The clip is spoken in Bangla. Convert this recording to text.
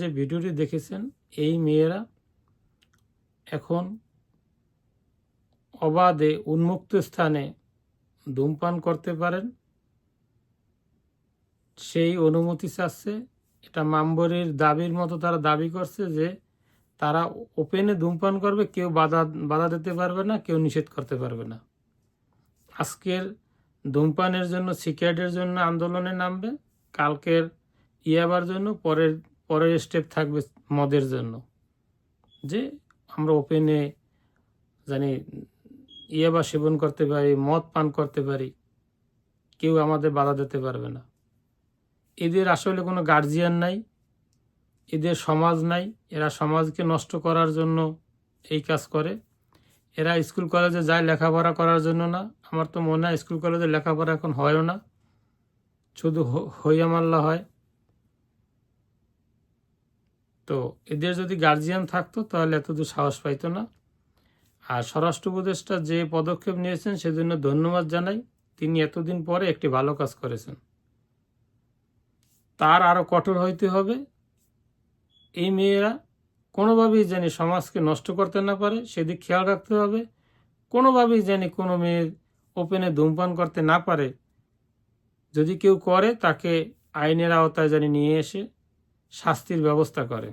যে ভিডিওটি দেখেছেন, এই মেয়েরা এখন অবাধে উন্মুক্ত স্থানে ধূমপান করতে পারেন। সেই অনুমতি চাচ্ছে, এটা মাম্বরের দাবির মতো তারা দাবি করছে যে তারা ওপেনে ধূমপান করবে, কেউ বাধা বাধা দিতে পারবে না, কেউ নিষেধ করতে পারবে না। আজকের ধূমপানের জন্য সিগারেটের জন্য আন্দোলনে নামবে, কালকের ইয়াবার জন্য পরের পরের স্টেপ থাকবে মদের জন্য। যে আমরা ওপেনে জানি ইয়ে বা সেবন করতে পারি, মদ পান করতে পারি, কেউ আমাদের বাধা দিতে পারবে না। এদের আসলে কোনো গার্জিয়ান নাই, এদের সমাজ নাই, এরা সমাজকে নষ্ট করার জন্য এই কাজ করে। এরা স্কুল কলেজে যায় লেখাপড়া করার জন্য না। আমার তো মনে হয় স্কুল কলেজে লেখাপড়া এখন হয়ও না। শুধু হইয়ামাল্লা হয়। তো এদের যদি গার্জিয়ান থাকতো, তাহলে এতদূর সাহস পাইতো না। আর স্বরাষ্ট্র উপদেষ্টা যে পদক্ষেপ নিয়েছেন, সেজন্য ধন্যবাদ জানাই। তিনি এতদিন পরে একটি ভালো কাজ করেছেন। তার আরও কঠোর হইতে হবে। এই মেয়েরা কোনোভাবেই জানি সমাজকে নষ্ট করতে না পারে, সেদিক খেয়াল রাখতে হবে। কোনোভাবেই জানি কোনো মেয়ে ওপেনে ধূমপান করতে না পারে। যদি কেউ করে, তাকে আইনের আওতায় জানি নিয়ে এসে শাস্তির ব্যবস্থা করে।